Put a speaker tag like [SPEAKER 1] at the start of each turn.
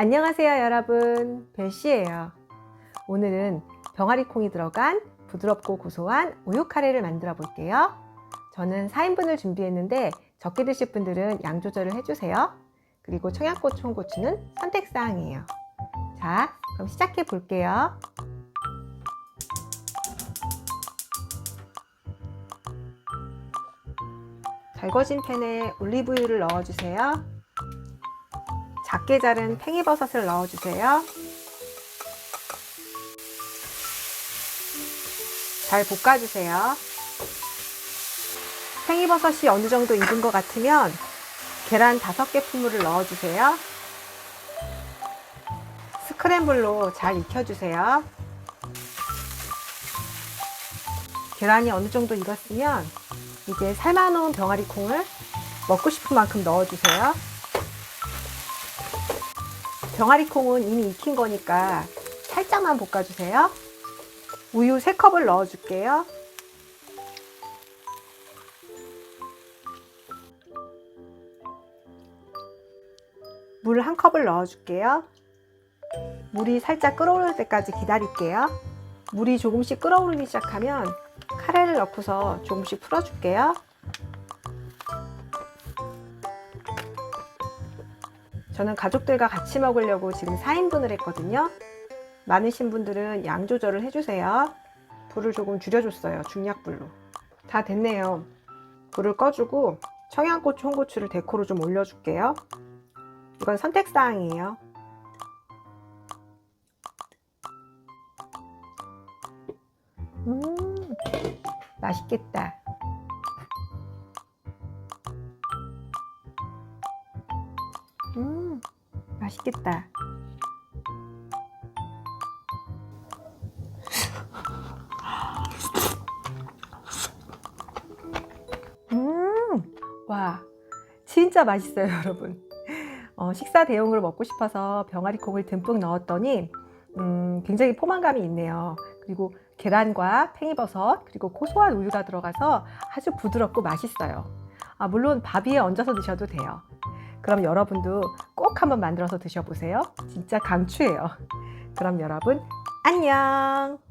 [SPEAKER 1] 안녕하세요 여러분. 벨씨예요. 오늘은 병아리 콩이 들어간 부드럽고 고소한 우유 카레를 만들어 볼게요. 저는 4인분을 준비했는데 적게 드실 분들은 양 조절을 해주세요. 그리고 청양고추, 홍고추는 선택사항이에요. 자 그럼 시작해 볼게요. 달궈진 팬에 올리브유를 넣어주세요 작게 자른 팽이버섯을 넣어주세요. 잘 볶아주세요. 팽이버섯이 어느 정도 익은 것 같으면 계란 5개 품물을 넣어주세요. 스크램블로 잘 익혀주세요. 계란이 어느 정도 익었으면 이제 삶아놓은 병아리 콩을 먹고 싶은 만큼 넣어주세요. 병아리 콩은 이미 익힌 거니까 살짝만 볶아주세요. 우유 3컵을 넣어줄게요. 물 1컵을 넣어줄게요. 물이 살짝 끓어오를 때까지 기다릴게요. 물이 조금씩 끓어오르기 시작하면 카레를 넣고서 조금씩 풀어줄게요. 저는 가족들과 같이 먹으려고 지금 4인분을 했거든요. 많으신 분들은 양 조절을 해주세요. 불을 조금 줄여줬어요. 중약불로. 다 됐네요. 불을 꺼주고 청양고추, 홍고추를 데코로 좀 올려줄게요. 이건 선택사항이에요. 음, 맛있겠다. 음, 맛있겠다. 음, 와, 진짜 맛있어요, 여러분. 어, 식사 대용으로 먹고 싶어서 병아리 콩을 듬뿍 넣었더니 음, 굉장히 포만감이 있네요. 그리고 계란과 팽이버섯 그리고 고소한 우유가 들어가서 아주 부드럽고 맛있어요. 아, 물론 밥 위에 얹어서 드셔도 돼요. 그럼 여러분도 꼭 한번 만들어서 드셔보세요. 진짜 강추해요. 그럼 여러분, 안녕!